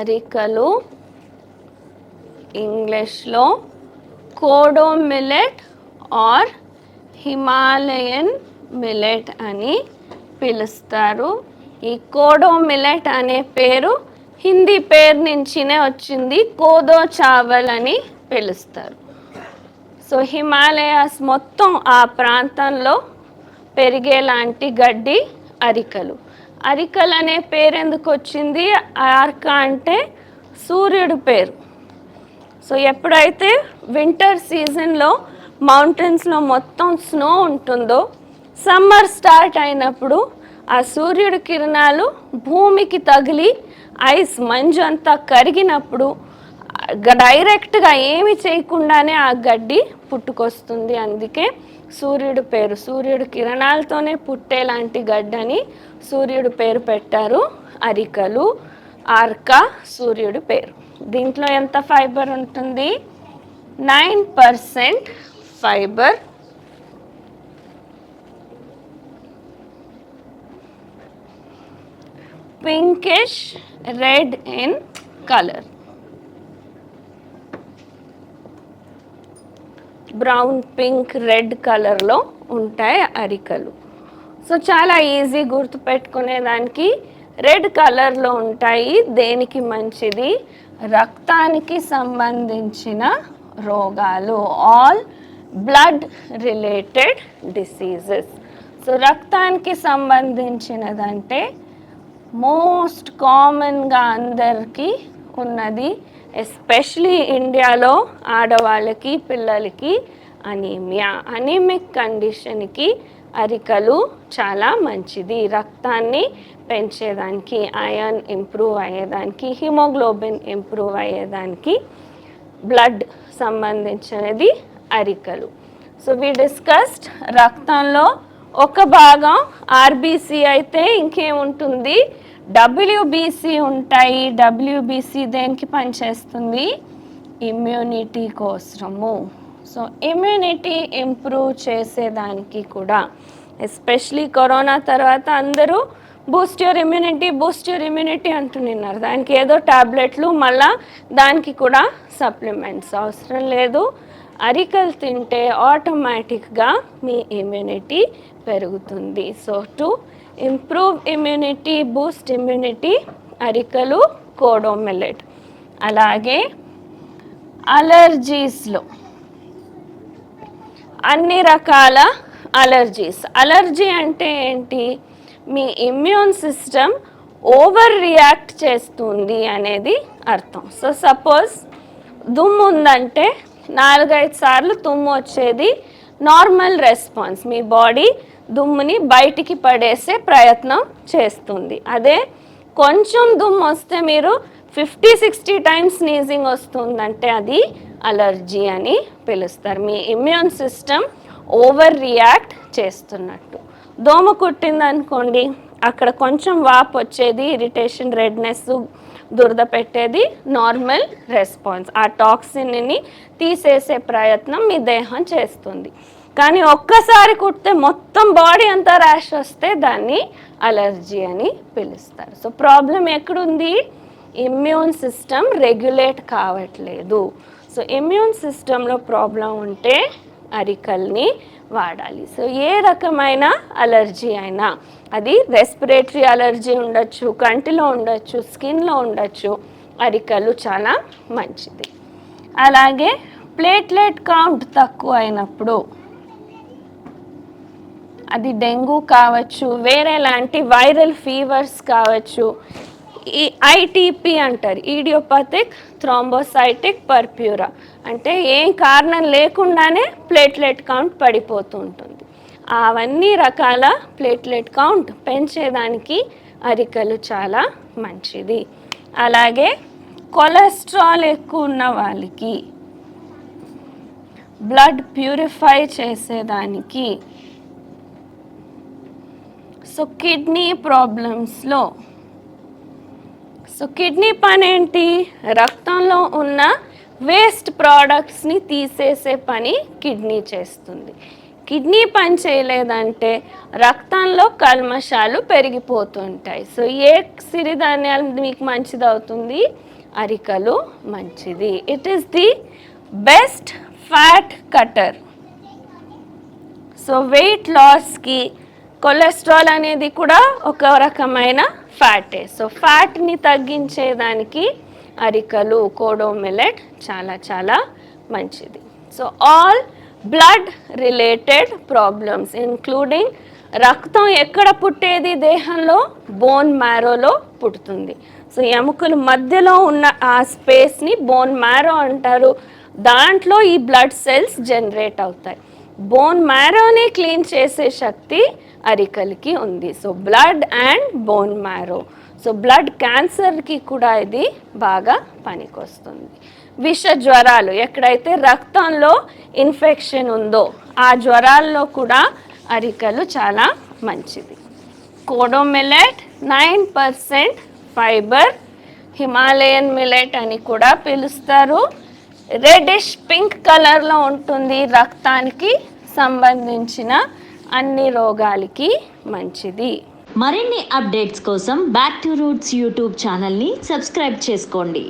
అరికలు ఇంగ్లీష్లో kodo millet or Himalayan millet అని పిలుస్తారు. ఈ కోడో మిలెట్ అనే పేరు హిందీ పేరు నుంచినే వచ్చింది. కోదో చావల్ అని పిలుస్తారు. సో హిమాలయాస్ మొత్తం ఆ ప్రాంతంలో పెరిగేలాంటి గడ్డి అరికలు. అరికల్ అనే పేరు ఎందుకు వచ్చింది? ఆర్క అంటే సూర్యుడు పేరు. సో ఎప్పుడైతే వింటర్ సీజన్లో మౌంటైన్స్లో మొత్తం స్నో ఉంటుందో సమ్మర్ స్టార్ట్ అయినప్పుడు ఆ సూర్యుడి కిరణాలు భూమికి తగిలి ఐస్ మంజు అంతా కరిగినప్పుడు డైరెక్ట్గా ఏమి చేయకుండానే ఆ గడ్డి పుట్టుకొస్తుంది. అందుకే సూర్యుడు పేరు. సూర్యుడు కిరణాలతోనే పుట్టేలాంటి గడ్డని సూర్యుడు పేరు పెట్టారు. అరికలు ఆర్క సూర్యుడు పేరు. దీంట్లో ఎంత ఫైబర్ ఉంటుంది? Nine percent fibre. Pinkish red in colour. Brown pink red కలర్లో ఉంటాయి అరికలు. సో చాలా ఈజీ గుర్తుపెట్టుకునేదానికి రెడ్ కలర్లో ఉంటాయి. దేనికి మంచిది? రక్తానికి సంబంధించిన రోగాలు. All blood related diseases. So రక్తానికి సంబంధించినదంటే మోస్ట్ కామన్గా అందరికీ ఉన్నది ఎస్పెషలీ ఇండియాలో ఆడవాళ్ళకి పిల్లలకి అనీమియా. అనీమిక్ కండిషన్కి అరికలు చాలా మంచిది. రక్తాన్ని పెంచేదానికి అయాన్ ఇంప్రూవ్ అయ్యేదానికి హిమోగ్లోబిన్ ఇంప్రూవ్ అయ్యేదానికి బ్లడ్ సంబంధించినది అరికలు. సో వి డిస్కస్డ్ రక్తంలో ఒక భాగం ఆర్బీసీ అయితే ఇంకేముంటుంది? డబ్ల్యూబీసీ ఉంటాయి. డబ్ల్యూబీసీ దేనికి పనిచేస్తుంది? ఇమ్యూనిటీ కోసము. సో ఇమ్యూనిటీ ఇంప్రూవ్ చేసేదానికి కూడా ఎస్పెషలీ కరోనా తర్వాత అందరూ boost your immunity boost your immunity అంటున్నారు. దానికి ఏదో టాబ్లెట్లు మళ్ళా దానికి కూడా సప్లిమెంట్స్. అవసరం లేదు. అరికలు తింటే ఆటోమేటిక్గా మీ ఇమ్యూనిటీ పెరుగుతుంది. So to improve immunity boost immunity అరికలు కోడోమిలెట్. అలాగే అలర్జీస్లో. అన్ని రకాల అలర్జీస్. అలర్జీ అంటే ఏంటి? మీ ఇమ్యూన్ సిస్టమ్ ఓవర్ రియాక్ట్ చేస్తుంది అనేది అర్థం. సో సపోజ్ దుమ్ము ఉందంటే నాలుగైదు సార్లు తుమ్ము వచ్చేది నార్మల్ రెస్పాన్స్ మీ బాడీ దుమ్ముని బయటికి పడేసే ప్రయత్నం చేస్తుంది. అదే కొంచెం దుమ్ము వస్తే మీరు ఫిఫ్టీ సిక్స్టీ టైమ్స్ స్నీజింగ్ వస్తుందంటే అది అలర్జీ అని పిలుస్తారు. మీ ఇమ్యూన్ సిస్టమ్ ఓవర్ రియాక్ట్ చేస్తున్నట్టు. దోమ కుట్టిందనుకోండి అక్కడ కొంచెం వాపు వచ్చేది ఇరిటేషన్ రెడ్నెస్ దురద పెట్టేది నార్మల్ రెస్పాన్స్ ఆ టాక్సిన్ని తీసేసే ప్రయత్నం మీ దేహం చేస్తుంది. కానీ ఒక్కసారి కుడితే మొత్తం బాడీ అంతా ర్యాష్ వస్తే దాన్ని అలర్జీ అని పిలుస్తారు. సో ప్రాబ్లం ఎక్కడుంది? ఇమ్యూన్ సిస్టమ్ రెగ్యులేట్ కావట్లేదు. సో ఇమ్యూన్ సిస్టంలో ప్రాబ్లం ఉంటే అరికల్ని వాడాలి. సో ఏ రకమైన అలర్జీ అయినా అది రెస్పిరేటరీ అలర్జీ ఉండొచ్చు కంటిలో ఉండొచ్చు స్కిన్లో ఉండొచ్చు అరికలు చాలా మంచిది. అలాగే ప్లేట్లెట్ కౌంట్ తక్కువ అయినప్పుడు అది డెంగ్యూ కావచ్చు వేరే లాంటి వైరల్ ఫీవర్స్ కావచ్చు ఈ ఐటీపీ అంటారు. Idiopathic thrombocytic purpura. అంటే ఏం కారణం లేకుండానే ప్లేట్లెట్ కౌంట్ పడిపోతూ ఉంటుంది. అవన్నీ రకాల ప్లేట్లెట్ కౌంట్ పెంచేదానికి అరికలు చాలా మంచిది. అలాగే కొలెస్ట్రాల్ ఎక్కువ ఉన్న వాళ్ళకి బ్లడ్ ప్యూరిఫై చేసేదానికి సో కిడ్నీ ప్రాబ్లమ్స్లో సో కిడ్నీ పని ఏంటి? రక్తంలో ఉన్న వేస్ట్ ప్రోడక్ట్స్ని తీసేసే పని కిడ్నీ చేస్తుంది. కిడ్నీ పని చేయలేదంటే రక్తంలో కల్మషాలు పెరిగిపోతుంటాయి. సో ఏ సిరిధాన్యాలు మీకు మంచిది అవుతుంది? అరికలు మంచిది. It is the best fat cutter so weight లాస్కి కొలెస్ట్రాల్ అనేది కూడా ఒక రకమైన ఫ్యాటే. సో ఫ్యాట్ని తగ్గించేదానికి అరికలు కోడో మిలెట్ చాలా చాలా మంచిది. So all blood related problems including రక్తం ఎక్కడ పుట్టేది దేహంలో? బోన్ మ్యారోలో పుడుతుంది. సో ఎముకల మధ్యలో ఉన్న ఆ స్పేస్ని బోన్ మ్యారో అంటారు. దాంట్లో ఈ బ్లడ్ సెల్స్ జనరేట్ అవుతాయి. బోన్ మ్యారోని క్లీన్ చేసే శక్తి అరికలికి ఉంది. So blood and bone marrow so blood క్యాన్సర్కి కూడా ఇది బాగా పనికొస్తుంది. విష జ్వరాలు ఎక్కడైతే రక్తంలో ఇన్ఫెక్షన్ ఉందో ఆ జ్వరాల్లో కూడా అరికలు చాలా మంచిది. Kodo millet nine percent fibre Himalayan millet అని కూడా పిలుస్తారు. రెడిష్ పింక్ కలర్లో ఉంటుంది రక్తానికి సంబంధించిన అన్ని రోగాలకి మంచిది. మరిన్ని అప్డేట్స్ కోసం బ్యాక్ టు రూట్స్ యూట్యూబ్ ఛానల్ని సబ్స్క్రైబ్ చేసుకోండి.